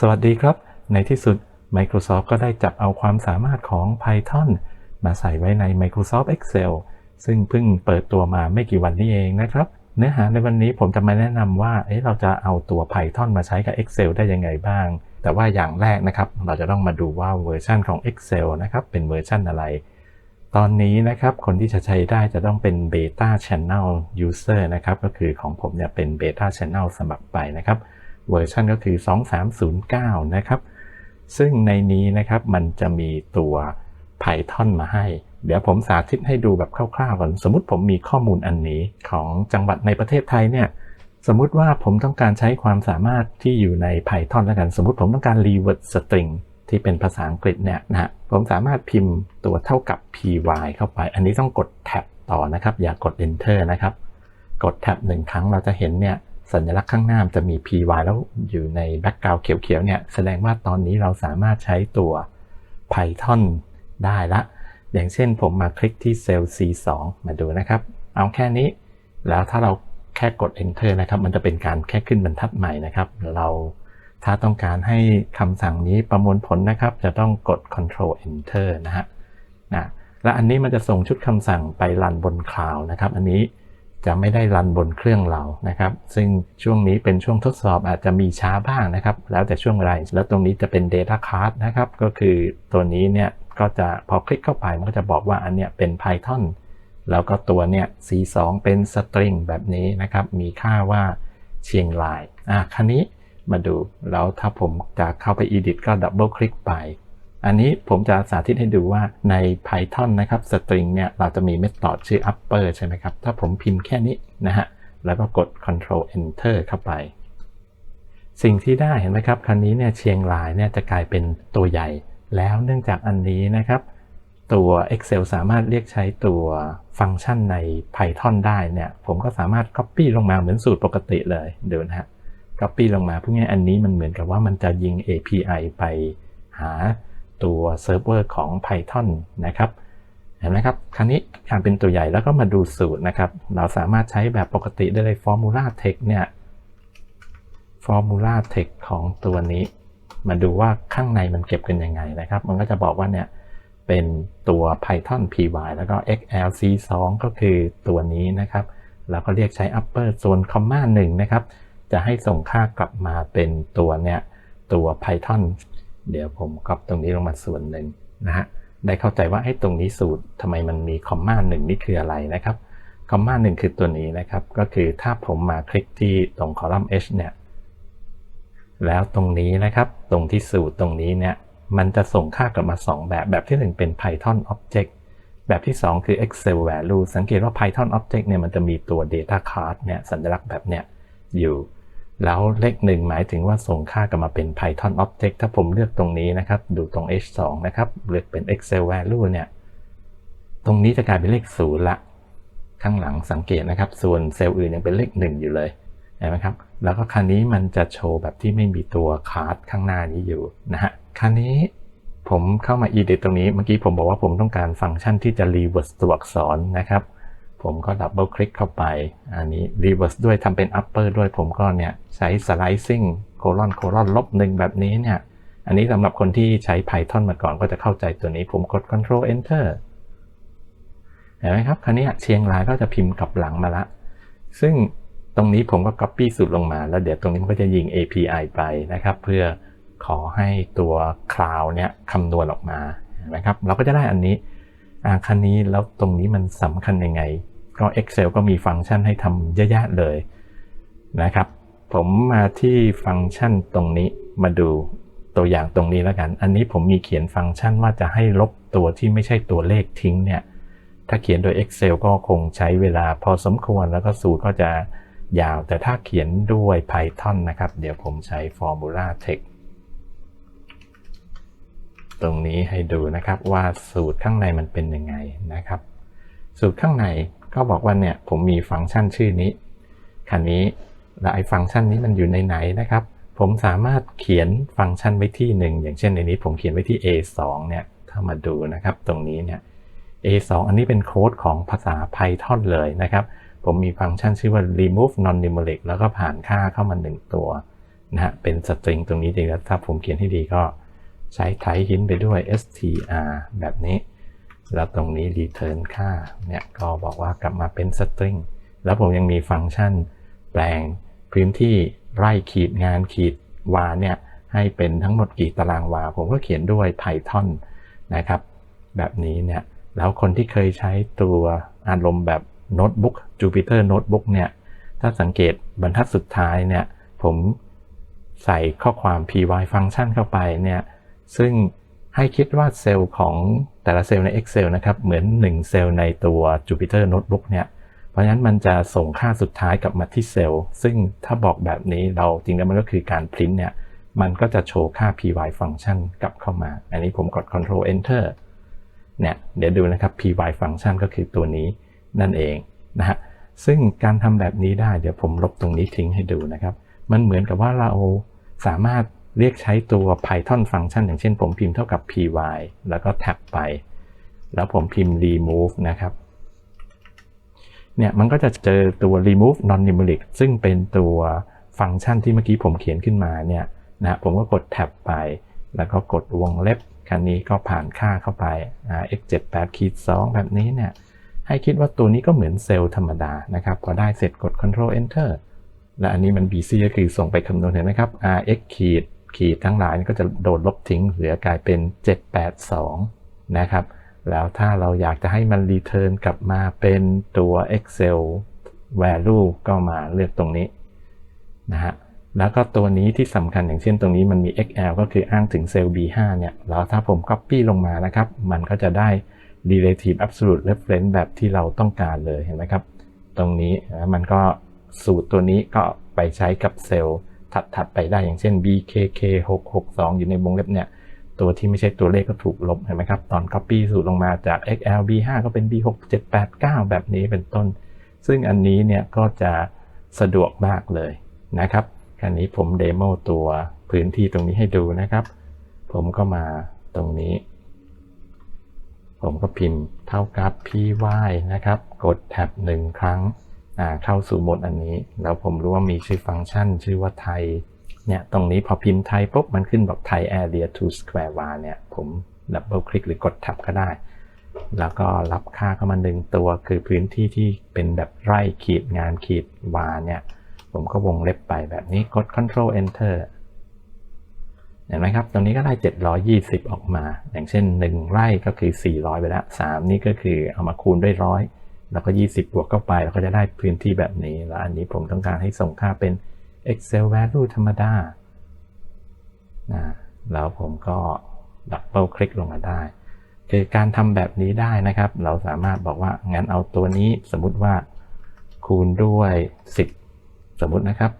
สวัสดีครับ ในที่สุด Microsoft ก็ได้จับเอาความสามารถของ Python มาใส่ไว้ใน Microsoft Excel ซึ่งเพิ่งเปิดตัวมาไม่กี่วันนี้เองนะครับ เนื้อหาในวันนี้ผมจะมาแนะนำว่าเเราจะเอาตัว Python มาใช้กับ Excel ได้ยังไงบ้าง แต่ว่าอย่างแรกนะครับ เราจะต้องมาดูว่าเวอร์ชันของ Excel นะครับเป็นเวอร์ชันอะไร ตอนนี้นะครับคนที่จะใช้ได้จะต้องเป็น Beta Channel User นะครับก็คือของผมเนี่ยเป็น Beta Channel สมัครไปนะครับ เวอร์ชันก็คือ 2309 นะครับ ซึ่งในนี้นะครับมันจะมีตัว Python มาให้ เดี๋ยวผมสาธิตให้ดูแบบคร่าวๆก่อน สมมติผมมีข้อมูลอันนี้ของจังหวัดในประเทศไทยเนี่ยสมมุติว่าผมต้องการใช้ความสามารถที่อยู่ใน Python แล้วกัน สมมติผมต้องการ revert string ที่เป็นภาษาอังกฤษเนี่ยนะฮะผมสามารถพิมพ์ตัวเท่ากับ py เข้าไป อันนี้ต้องกด tab ต่อนะครับ อย่ากด enter นะครับ กด tab หนึ่งครั้งเราจะเห็นเนี่ย สัญลักษณ์ข้างหน้าจะมี py แล้วอยู่ในแบ็กกราวด์เขียวๆเนี่ยแสดงว่าตอนนี้เราสามารถใช้ตัว Python ได้ละ อย่างเช่นผมมาคลิกที่เซลล์ C2 มาดูนะครับ เอาแค่นี้ แล้วถ้าเราแค่กด enter นะครับ มันจะเป็นการแค่ขึ้นบรรทัดใหม่นะครับ เราถ้าต้องการให้คำสั่งนี้ประมวลผลนะครับ จะต้องกด control enter นะฮะนะและอันนี้มันจะส่งชุดคำสั่งไปรันบนคลาวนะครับ อันนี้ จะไม่ได้รันบนเครื่องเรานะครับ ซึ่งช่วงนี้เป็นช่วงทดสอบอาจจะมีช้าบ้างนะครับ แล้วแต่ช่วงเวลาแล้วตรงนี้จะเป็น data card นะครับ ก็คือตัวนี้เนี่ยก็จะพอคลิกเข้าไปมันก็จะบอกว่าอันเนี้ยเป็น Python แล้วก็ตัวเนี่ย C2 เป็น string แบบนี้นะครับ มีค่าว่าเชียงราย อะคันนี้มาดู แล้วถ้าผมจะเข้าไป edit ก็ดับเบิลคลิกไป อันนี้ผมจะสาธิตให้ดูว่าใน Python นะครับ string เนี่ยเราจะมี method ชื่อ upper ใช่ไหมครับ ถ้าผมพิมพ์แค่นี้นะฮะ แล้วก็กด control enter เข้าไป สิ่งที่ได้เห็นไหมครับคันนี้เนี่ยเชียงรายเนี่ยจะกลายเป็นตัวใหญ่ แล้วเนื่องจากอันนี้นะครับ ตัว Excel สามารถเรียกใช้ตัวฟังก์ชันใน Python ได้เนี่ย ผมก็สามารถ Copy ลงมาเหมือนสูตรปกติเลยเดูนะฮะ Copy ลงมาพวกนี้อันนี้มันเหมือนกับว่ามันจะยิง API ไปหา ตัวเซิร์ฟเวอร์ของ Python นะครับเห็นไหมครับ คราวนี้การเป็นตัวใหญ่แล้วก็มาดูสูตรนะครับ เราสามารถใช้แบบปกติได้เลย Formula Text เนี่ย Formula Text ของตัวนี้ มาดูว่าข้างในมันเก็บกันยังไงนะครับ มันก็จะบอกว่าเนี่ยเป็นตัว Python py แล้วก็ xlc2 ก็คือตัวนี้นะครับ แล้วก็เรียกใช้ upper ส่วน comma 1 นะครับ จะให้ส่งค่ากลับมาเป็นตัวเนี่ยตัว Python เดี๋ยวผมก๊อปตรงนี้ลงมาส่วนหนึ่งนะฮะได้เข้าใจว่าไอ้ตรงนี้สูตรทำไมมันมีคอมมาหนึ่งนี่คืออะไรนะครับคอมมาหนึ่งคือตัวนี้นะครับ ก็คือถ้าผมมาคลิกที่ตรงคอลัมน์ h เนี่ยแล้วตรงนี้นะครับตรงที่สูตรตรงนี้เนี่ยมันจะส่งค่ากลับมา 2 แบบแบบที่ 1 เป็น Python Object แบบที่ 2 คือ Excel Value สังเกตว่า Python Object เนี่ยมันจะมีตัว Data Card เนี่ยสัญลักษณ์แบบเนี้ยอยู่ แล้วเลขหนึ่งหมายถึงว่าส่งค่ากลับมาเป็น Python Object ถ้าผมเลือกตรงนี้นะครับ ดูตรง H2 นะครับ เลือกเป็น Excel Value เนี่ย ตรงนี้จะกลายเป็นเลขศูนย์ละ ข้างหลังสังเกตนะครับ ส่วนเซลล์อื่นยังเป็นเลขหนึ่งอยู่เลยเห็นไหมครับ แล้วก็คันนี้มันจะโชว์แบบที่ไม่มีตัวคาร์ดข้างหน้านี้อยู่นะฮะคันนี้ผมเข้ามา edit ตรงนี้ เมื่อกี้ผมบอกว่าผมต้องการฟังก์ชันที่จะ reverse ตัวอักษรนะครับ ผมก็ดับเบิลคลิกเข้าไป อันนี้ reverse ด้วยทำเป็น upper ด้วยผมก็เนี่ยใช้ slicing colon colon ลบหนึ่งแบบนี้เนี่ย อันนี้สำหรับคนที่ใช้ Python มาก่อนก็จะเข้าใจตัวนี้ผมกด control enter เห็นไหมครับคันนี้เชียงรายก็จะพิมพ์กลับหลังมาละ ซึ่งตรงนี้ผมก็ copy สูตรลงมา แล้วเดี๋ยวตรงนี้มันก็จะยิง API ไปนะครับ เพื่อขอให้ตัว cloud เนี่ยคำนวณออกมาเห็นไหมครับเราก็จะได้อันนี้อ่าคันนี้แล้วตรงนี้มันสำคัญยังไง ก็ Excel ก็มีฟังก์ชันให้ทำเยอะแยะเลยนะครับ ผมมาที่ฟังก์ชันตรงนี้มาดูตัวอย่างตรงนี้แล้วกัน อันนี้ผมมีเขียนฟังก์ชันว่าจะให้ลบตัวที่ไม่ใช่ตัวเลขทิ้งเนี่ย ถ้าเขียนโดย Excel ก็คงใช้เวลาพอสมควรแล้วก็สูตรก็จะยาว แต่ถ้าเขียนด้วย Python นะครับ เดี๋ยวผมใช้ Formula Text ตรงนี้ให้ดูนะครับว่าสูตรข้างในมันเป็นยังไงนะครับ สูตรข้างใน ก็บอกว่าเนี่ยผมมีฟังก์ชันชื่อนี้คันนี้แล้วไอ้ฟังก์ชันนี้มันอยู่ในไหนนะครับ ผมสามารถเขียนฟังก์ชันไว้ที่หนึ่งอย่างเช่นในนี้ผมเขียนไว้ที่ A2 เนี่ยถ้ามาดูนะครับตรงนี้เนี่ย A2 อันนี้เป็นโค้ดของภาษา Python เลยนะครับผมมีฟังก์ชันชื่อว่า remove non numeric แล้วก็ผ่านค่าเข้ามา 1 ตัวนะฮะเป็นสตริงตรงนี้จริงแล้วถ้าผมเขียนให้ดีก็ใช้ไทหินไปด้วย str แบบนี้ แล้วตรงนี้ return ค่าเนี่ยก็บอกว่ากลับมาเป็นสตริงแล้วผมยังมีฟังก์ชันแปลงพื้นที่ไร่ขีดงานขีดวาเนี่ยให้เป็นทั้งหมดกี่ตารางวา ผมก็เขียนด้วย Python นะครับ แบบนี้เนี่ยแล้วคนที่เคยใช้ตัวอารมณ์แบบโน้ตบุ๊ก Jupyter Notebook เนี่ยถ้าสังเกตบรรทัดสุดท้ายเนี่ยผมใส่ข้อความ py function เข้าไปเนี่ยซึ่ง ให้คิดว่าเซลล์ของแต่ละเซลล์ใน Excel นะครับเหมือน 1 เซลล์ในตัว Jupyter Notebook เนี่ยเพราะฉะนั้นมันจะส่งค่าสุดท้ายกลับมาที่เซลล์ ซึ่งถ้าบอกแบบนี้เราจริงแล้วมันก็คือการพิมพ์เนี่ยมันก็จะโชว์ค่า py function กลับเข้ามา อันนี้ผมกด control enter เนี่ยเดี๋ยวดูนะครับ py function ก็คือตัวนี้นั่นเองนะฮะซึ่งการทำแบบนี้ได้เดี๋ยวผมลบตรงนี้ทิ้งให้ดูนะครับ มันเหมือนกับว่าเราสามารถ เรียกใช้ตัว Python ฟังก์ชันอย่างเช่นผมพิมพ์เท่ากับ py แล้วก็แท็บไป แล้วผมพิมพ์ remove นะครับเนี่ยมันก็จะเจอตัว remove non numeric ซึ่งเป็นตัวฟังก์ชันที่เมื่อกี้ผมเขียนขึ้นมาเนี่ยนะผมก็กดแท็บไป แล้วก็กดวงเล็บคันนี้ก็ผ่านค่าเข้าไป x 7 8ขีด2แบบนี้เนี่ยให้คิดว่าตัวนี้ก็เหมือนเซลล์ธรรมดานะครับพอได้เสร็จกด control Enter และอันนี้มัน BC ก็คือส่งไปคำนวณเห็นไหมครับ rx ขีด ขีดทั้งหลายก็จะโดนลบทิ้งเหลือกลายเป็น 782 นะครับ แล้วถ้าเราอยากจะให้มัน return กลับมาเป็นตัว Excel value ก็มาเลือกตรงนี้นะฮะแล้วก็ตัวนี้ที่สำคัญอย่างเช่นตรงนี้มันมี XL ก็คืออ้างถึงเซลล์ B5 เนี่ย แล้วถ้าผม Copy ลงมานะครับ มันก็จะได้ relative absolute reference แบบที่เราต้องการเลยเห็นไหมครับ ตรงนี้มันก็สูตรตัวนี้ก็ไปใช้กับเซลล์ ถัดๆไปได้อย่างเช่น BKK 662อยู่ในวงเล็บเนี่ยตัวที่ไม่ใช่ตัวเลขก็ถูกลบเห็นไหมครับ ตอน Copy สูตรลงมาจาก XL B5 ก็เป็น B6789 แบบนี้เป็นต้น ซึ่งอันนี้เนี่ยก็จะสะดวกมากเลยนะครับคันนี้ผมเดโมตัวพื้นที่ตรงนี้ให้ดูนะครับ ผมก็มาตรงนี้ ผมก็พิมพ์เท่ากับ py นะครับ กดแท็บหนึ่งครั้ง เข้าสู่โหมดอันนี้ แล้วผมรู้ว่ามีชื่อฟังก์ชัน ชื่อว่าไทยเนี่ยตรงนี้พอพิมพ์ไทยปุ๊บมันขึ้นบอกไทย area to square var เนี่ยผมดับเบิลคลิกหรือกดท็บก็ได้ แล้วก็รับค่าเข้ามาหนึ่งตัวคือพื้นที่ที่เป็นแบบไร่ขีดงานขีดวาเนี่ย ผมก็วงเล็บไปแบบนี้กด Ctrl Enter เห็นไหมครับ ตรงนี้ก็ได้ 720 ออกมา อย่างเช่น 1 ไร่ก็คือ 400 ไปแล้ว 3 นี่ก็คือเอามาคูณด้วยร้อย แล้วก็ 20 บวกเข้าไปเราก็จะได้พื้นที่แบบนี้ แล้วอันนี้ผมต้องการให้ส่งค่าเป็น Excel value ธรรมดานะแล้วผมก็ดับเบิลคลิกลงมาได้คือการทำแบบนี้ได้นะครับ เราสามารถบอกว่างั้นเอาตัวนี้สมมติว่าคูณด้วย 10 สมมตินะครับ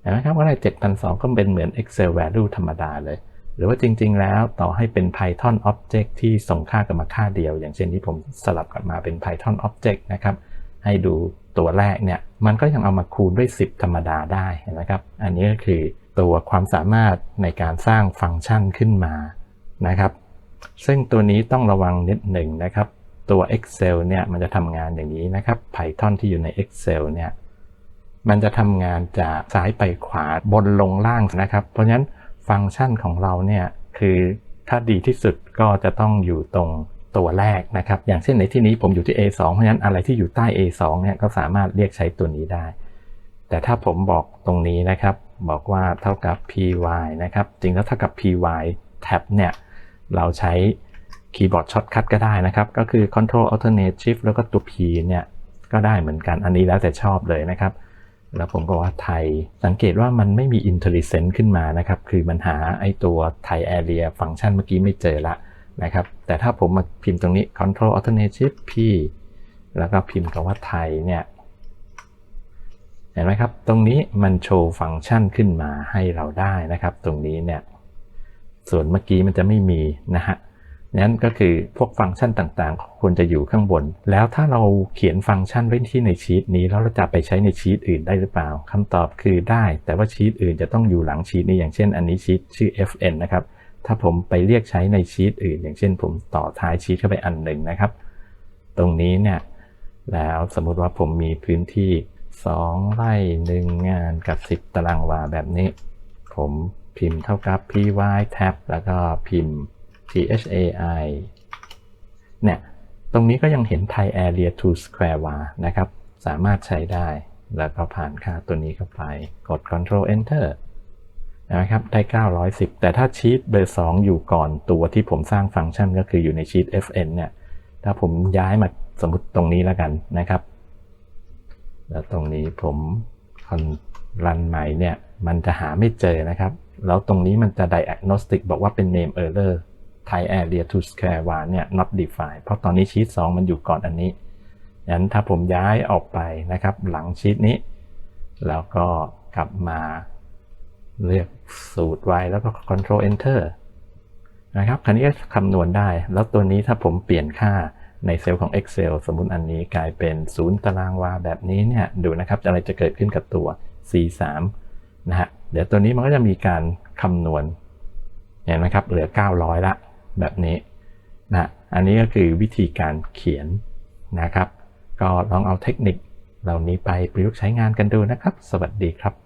เห็นไหมครับว่าได้7,200 ก็เป็นเหมือน Excel value ธรรมดาเลย หรือว่าจริง ๆ แล้วต่อให้เป็น Python object ที่ส่งค่ากลับมาค่าเดียว อย่างเช่นที่ผมสลับกลับมาเป็น Python object นะครับให้ดูตัวแรกเนี่ยมันก็ยังเอามาคูณด้วย 10 ธรรมดาได้เห็นไหมครับ อันนี้ก็คือตัวความสามารถในการสร้างฟังก์ชันขึ้นมานะครับ ซึ่งตัวนี้ต้องระวังนิดหนึ่งนะครับ ตัว Excel เนี่ยมันจะทำงานอย่างนี้นะครับ Python ที่อยู่ใน Excel เนี่ยมันจะทำงานจากซ้ายไปขวาบนลงล่างนะครับ เพราะฉะนั้น ฟังก์ชันของเราเนี่ยคือถ้าดีที่สุดก็จะต้องอยู่ตรงตัวแรกนะครับ อย่างเช่นในที่นี้ผมอยู่ที่ A2 เพราะฉะนั้นอะไรที่อยู่ใต้ A2 เนี่ยก็สามารถเรียกใช้ตัวนี้ได้ แต่ถ้าผมบอกตรงนี้นะครับ บอกว่าเท่ากับ py นะครับ จริงแล้วเท่ากับ py tab เนี่ยเราใช้คีย์บอร์ดช็อตคัทก็ได้นะครับ ก็คือ control alternate shift แล้วก็ตัว p เนี่ยก็ได้เหมือนกัน อันนี้แล้วแต่ชอบเลยนะครับ แล้วผมก็ว่าไทย สังเกตว่ามันไม่มี intelligent ขึ้นมานะครับ คือมันหาไอตัวไทย area ฟังก์ชันเมื่อกี้ไม่เจอละนะครับ แต่ถ้าผมมาพิมพ์ตรงนี้ control alternate shift p แล้วก็พิมพ์คำว่าไทยเนี่ย เห็นไหมครับ ตรงนี้มันโชว์ฟังก์ชันขึ้นมาให้เราได้นะครับ ตรงนี้เนี่ย ส่วนเมื่อกี้มันจะไม่มีนะฮะ นั้นก็คือพวกฟังก์ชันต่างๆควรจะอยู่ข้างบน แล้วถ้าเราเขียนฟังก์ชันไว้ที่ในชีตนี้แล้วเราจะไปใช้ในชีตอื่นได้หรือเปล่าคำตอบคือได้ แต่ว่าชีตอื่นจะต้องอยู่หลังชีตนี้อย่างเช่น อันนี้ชีตชื่อ fn นะครับ ถ้าผมไปเรียกใช้ในชีตอื่น อย่างเช่น ผมต่อท้ายชีตเข้าไปอันหนึ่งนะครับ ตรงนี้เนี่ยแล้วสมมุติว่าผมมีพื้นที่ 2 ไร่หนึ่งงานกับ 10 ตารางวาแบบนี้ ผมพิมพ์เท่ากับ py tab แล้วก็พิมพ์ thai เนี่ย ตรงนี้ก็ยังเห็น Thai area to square var นะครับ สามารถใช้ได้ แล้วก็ผ่านค่าตัวนี้เข้าไป กด control Enter นะครับ ได้ 910 แต่ถ้าชีตเบอร์ 2 อยู่ก่อนตัวที่ผมสร้างฟังก์ชันก็คืออยู่ในชีต fn เนี่ย ถ้าผมย้ายมาสมมติตรงนี้แล้วกันนะครับ แล้วตรงนี้ผมคอนรันใหม่เนี่ย มันจะหาไม่เจอนะครับ แล้วตรงนี้มันจะ diagnostic บอกว่าเป็น name error Thai area to square var เนี่ย not defined เพราะตอนนี้ชีต2มันอยู่ก่อนอันนี้งั้นถ้าผมย้ายออกไปนะครับหลังชีตนี้ แล้วก็กลับมาเลือกสูตรไว้แล้วก็ control enter นะครับคันนี้ก็คำนวณได้ แล้วตัวนี้ถ้าผมเปลี่ยนค่าในเซลล์ของ Excel สมมุติอันนี้กลายเป็น0ตารางวาแบบนี้เนี่ยดูนะครับอะไรจะเกิดขึ้นกับตัว C3 นะฮะเดี๋ยวตัวนี้มันก็จะมีการคำนวณเห็นไหมครับเหลือ 900 ละ แบบนี้นะอันนี้ก็คือวิธีการเขียนนะครับ ก็ลองเอาเทคนิคเหล่านี้ไปประยุกต์ใช้งานกันดูนะครับ สวัสดีครับ